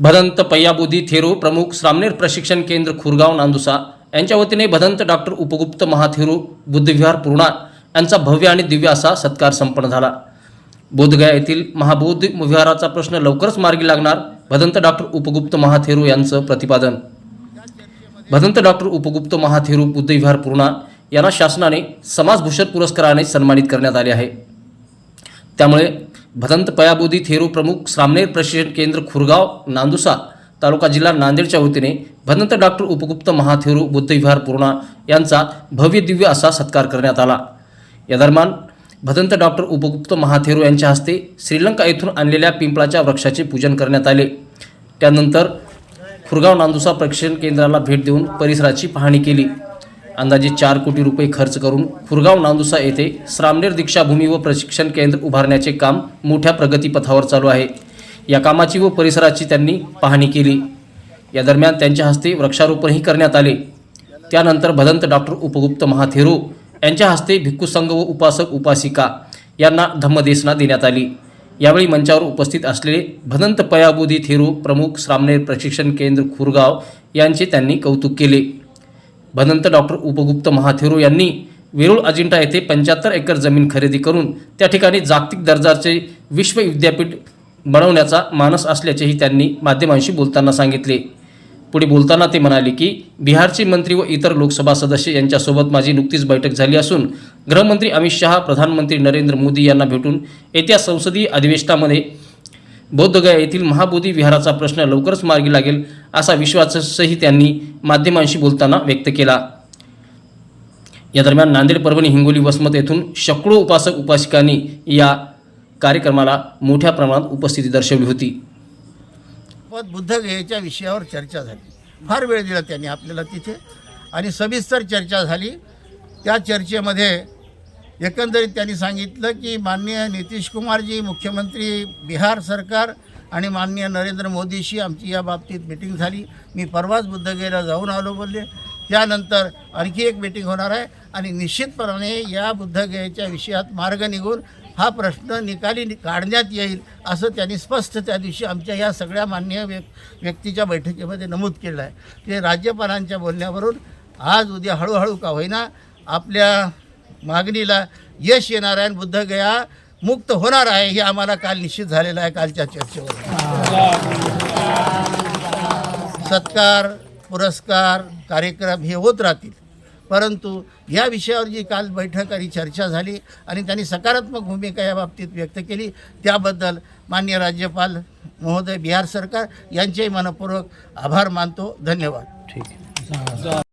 भदंत पय्याबुधी थेरो प्रमुख श्रामनेर प्रशिक्षण केंद्र खुरगाव नांदुसा. यांच्या वतीने भदंत डॉक्टर उपगुप्त महाथेरो बुद्धविहार पूर्णा यांचा भव्य आणि दिव्य असा सत्कार संपन्न झाला. बोधगया येथील महाबोध विहाराचा प्रश्न लवकरच मार्गी लागणार भदंत डॉक्टर उपगुप्त महाथेरो यांचं प्रतिपादन. भदंत डॉक्टर उपगुप्त महाथेरू बुद्धविहार पूर्णा यांना शासनाने समाजभूषण पुरस्काराने सन्मानित करण्यात आले आहे. त्यामुळे भदंत पयाबोधी थेरू प्रमुख श्रामनेर प्रशिक्षण केंद्र खुरगाव नांदुसा तालुका जिल्हा नांदेडच्या वतीने भदंत डॉक्टर उपगुप्त महाथेरू बुद्धविहार पूर्णा यांचा भव्य दिव्य असा सत्कार करण्यात आला. या दरम्यान भदंत डॉक्टर उपगुप्त महाथेरू यांच्या हस्ते श्रीलंका येथून आणलेल्या पिंपळाच्या वृक्षाचे पूजन करण्यात आले. त्यानंतर खुरगाव नांदुसा प्रशिक्षण केंद्राला भेट देऊन परिसराची पाहणी केली. अंदाजे चार कोटी रुपये खर्च करून खुरगाव नांदुसा येथे श्रामनेर दीक्षाभूमी व प्रशिक्षण केंद्र उभारण्याचे काम मोठ्या प्रगतीपथावर चालू आहे. या कामाची व परिसराची त्यांनी पाहणी केली. या दरम्यान त्यांच्या हस्ते वृक्षारोपणही करण्यात आले. त्यानंतर भदंत डॉक्टर उपगुप्त महाथेरो यांच्या हस्ते भिक्खू संघ व उपासक उपासिका यांना धम्मदेसना देण्यात आली. यावेळी मंचावर उपस्थित असलेले भदंत पयाबुदी थेरू प्रमुख श्रामनेर प्रशिक्षण केंद्र खुरगाव यांचे त्यांनी कौतुक केले. भदंत डॉक्टर उपगुप्त महाथेरो यांनी वेरूळ अजिंठा येथे पंच्याहत्तर एकर जमीन खरेदी करून त्या ठिकाणी जागतिक दर्जाचे विश्व विद्यापीठ बनवण्याचा मानस असल्याचेही त्यांनी माध्यमांशी बोलताना सांगितले. पुढे बोलताना ते म्हणाले की बिहारचे मंत्री व इतर लोकसभा सदस्य यांच्यासोबत माझी नुकतीच बैठक झाली असून गृहमंत्री अमित शहा प्रधानमंत्री नरेंद्र मोदी यांना भेटून येत्या संसदीय अधिवेशनामध्ये बौद्धगया येथील महाबोधी विहाराचा प्रश्न लवकरच मार्गी लागेल असा विश्वासही त्यांनी माध्यमांशी बोलताना व्यक्त केला. या दरम्यान नांदेड परभणी हिंगोली वसमत येथून शेकडो उपासक उपासिकांनी या कार्यक्रमाला मोठ्या प्रमाणात उपस्थिती दर्शवली होती. बुद्धगयेच्या विषयावर चर्चा झाली. फार वेळ दिला त्यांनी आपल्याला तिथे. आणि सविस्तर चर्चा झाली. त्या चर्चेमध्ये एकंदरीत त्यांनी सांगितलं की माननीय नितीश कुमारजी मुख्यमंत्री बिहार सरकार आणि माननीय नरेंद्र मोदीशी आमची या बाबतीत मिटिंग झाली. मी परवाच बुद्धगेला जाऊन आलो बोलले. त्यानंतर आणखी एक मिटिंग होणार आहे आणि निश्चितपणाने या बुद्धगयेच्या विषयात मार्ग निघून हा प्रश्न निकाली काढण्यात येईल असं त्यांनी स्पष्ट त्या दिवशी आमच्या या सगळ्या मान्य व्यक् व्यक्तीच्या बैठकीमध्ये नमूद केलं आहे. ते राज्यपालांच्या बोलण्यावरून आज उद्या हळूहळू का होईना आपल्या मागणीला यश येणार आहे आणि बुद्धगया मुक्त होणार आहे हे आम्हाला काल निश्चित झालेलं आहे कालच्या चर्चेवर. सत्कार पुरस्कार कार्यक्रम हे होत राहतील. परंतु या विषयावर जी काल बैठक आणि चर्चा झाली आणि त्यांनी सकारात्मक भूमिका या बाबतीत व्यक्त केली त्याबद्दल मान्य राज्यपाल महोदय बिहार सरकार यांचेही मनपूर्वक आभार मानतो. धन्यवाद. ठीक आहे.